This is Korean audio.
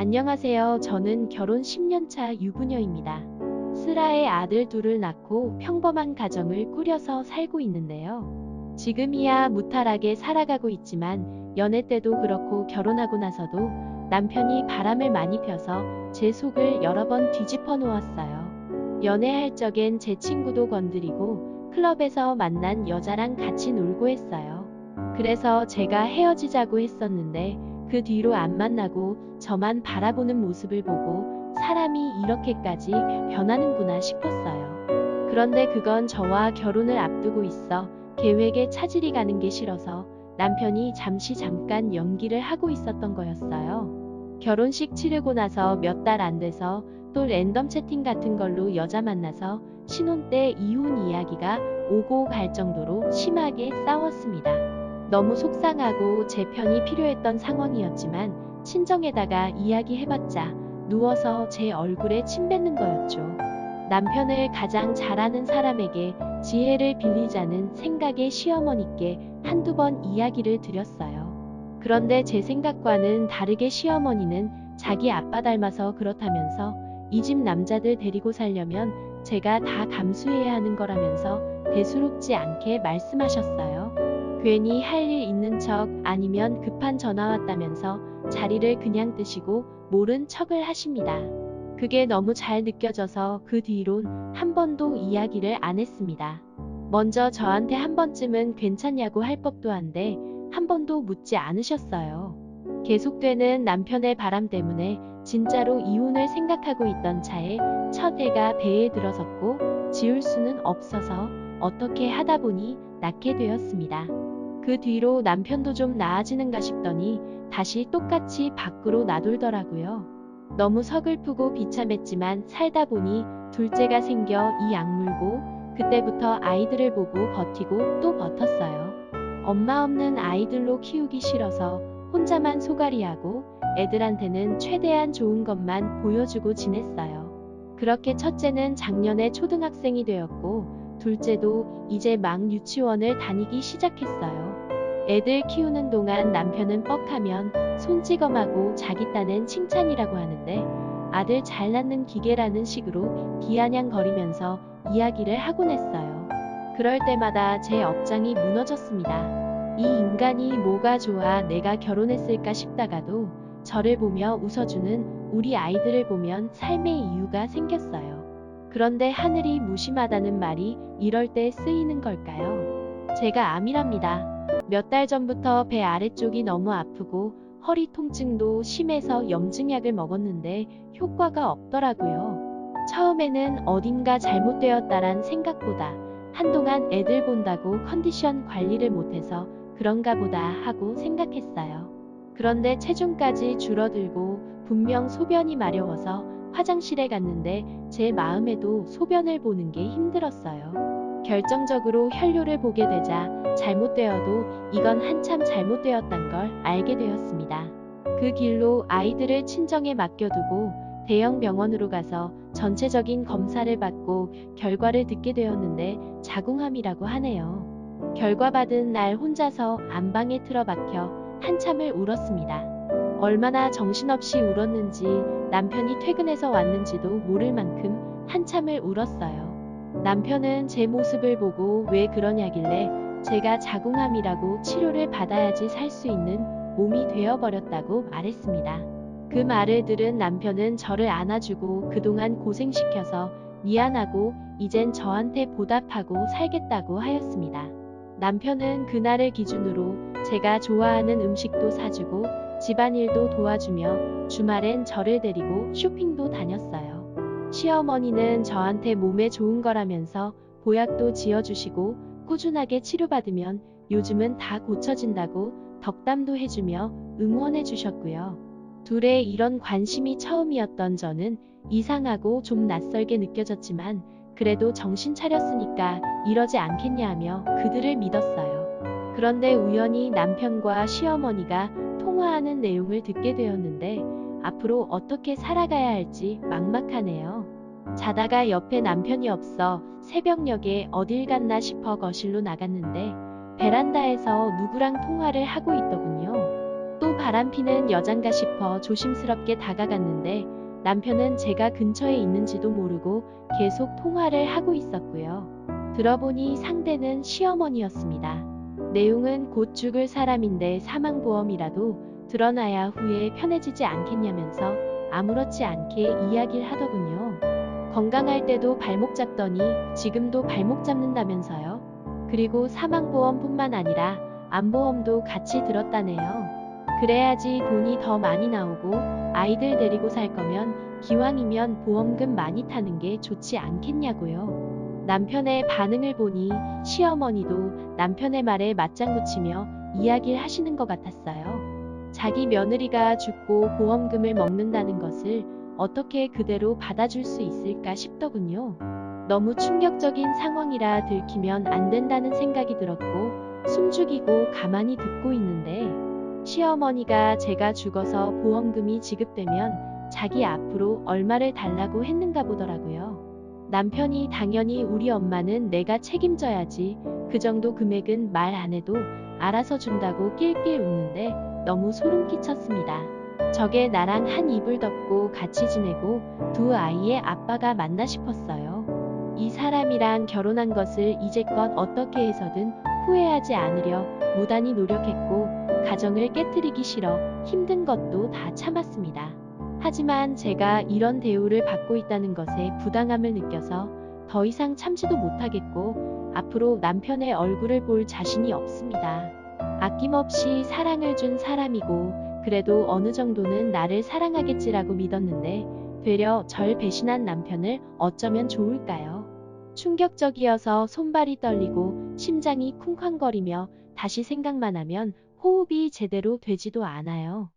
안녕하세요. 저는 결혼 10년차 유부녀입니다. 슬아의 아들 둘을 낳고 평범한 가정을 꾸려서 살고 있는데요. 지금이야 무탈하게 살아가고 있지만 연애 때도 그렇고 결혼하고 나서도 남편이 바람을 많이 펴서 제 속을 여러 번 뒤집어 놓았어요. 연애할 적엔 제 친구도 건드리고 클럽에서 만난 여자랑 같이 놀고 했어요. 그래서 제가 헤어지자고 했었는데 그 뒤로 안 만나고 저만 바라보는 모습을 보고 사람이 이렇게까지 변하는구나 싶었어요. 그런데 그건 저와 결혼을 앞두고 있어 계획에 차질이 가는 게 싫어서 남편이 잠시 잠깐 연기를 하고 있었던 거였어요. 결혼식 치르고 나서 몇 달 안 돼서 또 랜덤 채팅 같은 걸로 여자 만나서 신혼 때 이혼 이야기가 오고 갈 정도로 심하게 싸웠습니다. 너무 속상하고 제 편이 필요했던 상황이었지만 친정에다가 이야기해봤자 누워서 제 얼굴에 침 뱉는 거였죠. 남편을 가장 잘 아는 사람에게 지혜를 빌리자는 생각에 시어머니께 한두 번 이야기를 드렸어요. 그런데 제 생각과는 다르게 시어머니는 자기 아빠 닮아서 그렇다면서 이 집 남자들 데리고 살려면 제가 다 감수해야 하는 거라면서 대수롭지 않게 말씀하셨어요. 괜히 할 일 있는 척 아니면 급한 전화 왔다면서 자리를 그냥 뜨시고 모른 척을 하십니다. 그게 너무 잘 느껴져서 그 뒤론 한 번도 이야기를 안 했습니다. 먼저 저한테 한 번쯤은 괜찮냐고 할 법도 한데 한 번도 묻지 않으셨어요. 계속되는 남편의 바람 때문에 진짜로 이혼을 생각하고 있던 차에 첫 해가 배에 들어섰고 지울 수는 없어서 어떻게 하다 보니 낳게 되었습니다. 그 뒤로 남편도 좀 나아지는가 싶더니 다시 똑같이 밖으로 나돌더라고요. 너무 서글프고 비참했지만 살다 보니 둘째가 생겨 이 악물고 그때부터 아이들을 보고 버티고 또 버텼어요. 엄마 없는 아이들로 키우기 싫어서 혼자만 소갈이하고 애들한테는 최대한 좋은 것만 보여주고 지냈어요. 그렇게 첫째는 작년에 초등학생이 되었고 둘째도 이제 막 유치원을 다니기 시작했어요. 애들 키우는 동안 남편은 뻑하면 손찌검하고 자기 딴엔 칭찬이라고 하는데 아들 잘 낳는 기계라는 식으로 비아냥거리면서 이야기를 하곤 했어요. 그럴 때마다 제 억장이 무너졌습니다. 이 인간이 뭐가 좋아 내가 결혼했을까 싶다가도 저를 보며 웃어주는 우리 아이들을 보면 삶의 이유가 생겼어요. 그런데 하늘이 무심하다는 말이 이럴 때 쓰이는 걸까요? 제가 암이랍니다. 몇 달 전부터 배 아래쪽이 너무 아프고 허리 통증도 심해서 염증약을 먹었는데 효과가 없더라고요. 처음에는 어딘가 잘못되었다란 생각보다 한동안 애들 본다고 컨디션 관리를 못해서 그런가 보다 하고 생각했어요. 그런데 체중까지 줄어들고 분명 소변이 마려워서 화장실에 갔는데 제 마음에도 소변을 보는 게 힘들었어요. 결정적으로 혈뇨를 보게 되자 잘못되어도 이건 한참 잘못되었단 걸 알게 되었습니다. 그 길로 아이들을 친정에 맡겨두고 대형 병원으로 가서 전체적인 검사를 받고 결과를 듣게 되었는데 자궁암이라고 하네요. 결과 받은 날 혼자서 안방에 틀어박혀 한참을 울었습니다. 얼마나 정신없이 울었는지 남편이 퇴근해서 왔는지도 모를 만큼 한참을 울었어요. 남편은 제 모습을 보고 왜 그러냐길래 제가 자궁암이라고 치료를 받아야지 살 수 있는 몸이 되어버렸다고 말했습니다. 그 말을 들은 남편은 저를 안아주고 그동안 고생시켜서 미안하고 이젠 저한테 보답하고 살겠다고 하였습니다. 남편은 그날을 기준으로 제가 좋아하는 음식도 사주고 집안일도 도와주며 주말엔 저를 데리고 쇼핑도 다녔어요. 시어머니는 저한테 몸에 좋은 거라면서 보약도 지어주시고 꾸준하게 치료받으면 요즘은 다 고쳐진다고 덕담도 해주며 응원해 주셨고요. 둘의 이런 관심이 처음이었던 저는 이상하고 좀 낯설게 느껴졌지만 그래도 정신 차렸으니까 이러지 않겠냐 하며 그들을 믿었어요. 그런데 우연히 남편과 시어머니가 통화하는 내용을 듣게 되었는데 앞으로 어떻게 살아가야 할지 막막하네요. 자다가 옆에 남편이 없어 새벽녘에 어딜 갔나 싶어 거실로 나갔는데 베란다에서 누구랑 통화를 하고 있더군요. 또 바람피는 여잔가 싶어 조심스럽게 다가갔는데 남편은 제가 근처에 있는지도 모르고 계속 통화를 하고 있었고요. 들어보니 상대는 시어머니였습니다. 내용은 곧 죽을 사람인데 사망보험이라도 드러나야 후에 편해지지 않겠냐면서 아무렇지 않게 이야기를 하더군요. 건강할 때도 발목 잡더니 지금도 발목 잡는다면서요. 그리고 사망보험뿐만 아니라 암보험도 같이 들었다네요. 그래야지 돈이 더 많이 나오고 아이들 데리고 살 거면 기왕이면 보험금 많이 타는 게 좋지 않겠냐고요. 남편의 반응을 보니 시어머니도 남편의 말에 맞장구 치며 이야기를 하시는 것 같았어요. 자기 며느리가 죽고 보험금을 먹는다는 것을 어떻게 그대로 받아줄 수 있을까 싶더군요. 너무 충격적인 상황이라 들키면 안 된다는 생각이 들었고 숨죽이고 가만히 듣고 있는데 시어머니가 제가 죽어서 보험금이 지급되면 자기 앞으로 얼마를 달라고 했는가 보더라고요. 남편이 당연히 우리 엄마는 내가 책임져야지 그 정도 금액은 말 안 해도 알아서 준다고 낄낄 웃는데 너무 소름 끼쳤습니다. 저게 나랑 한 이불 덮고 같이 지내고 두 아이의 아빠가 맞나 싶었어요. 이 사람이랑 결혼한 것을 이제껏 어떻게 해서든 후회하지 않으려 무단히 노력했고 가정을 깨뜨리기 싫어 힘든 것도 다 참았습니다. 하지만 제가 이런 대우를 받고 있다는 것에 부당함을 느껴서 더 이상 참지도 못하겠고 앞으로 남편의 얼굴을 볼 자신이 없습니다. 아낌없이 사랑을 준 사람이고 그래도 어느 정도는 나를 사랑하겠지라고 믿었는데 되려 절 배신한 남편을 어쩌면 좋을까요? 충격적이어서 손발이 떨리고 심장이 쿵쾅거리며 다시 생각만 하면 호흡이 제대로 되지도 않아요.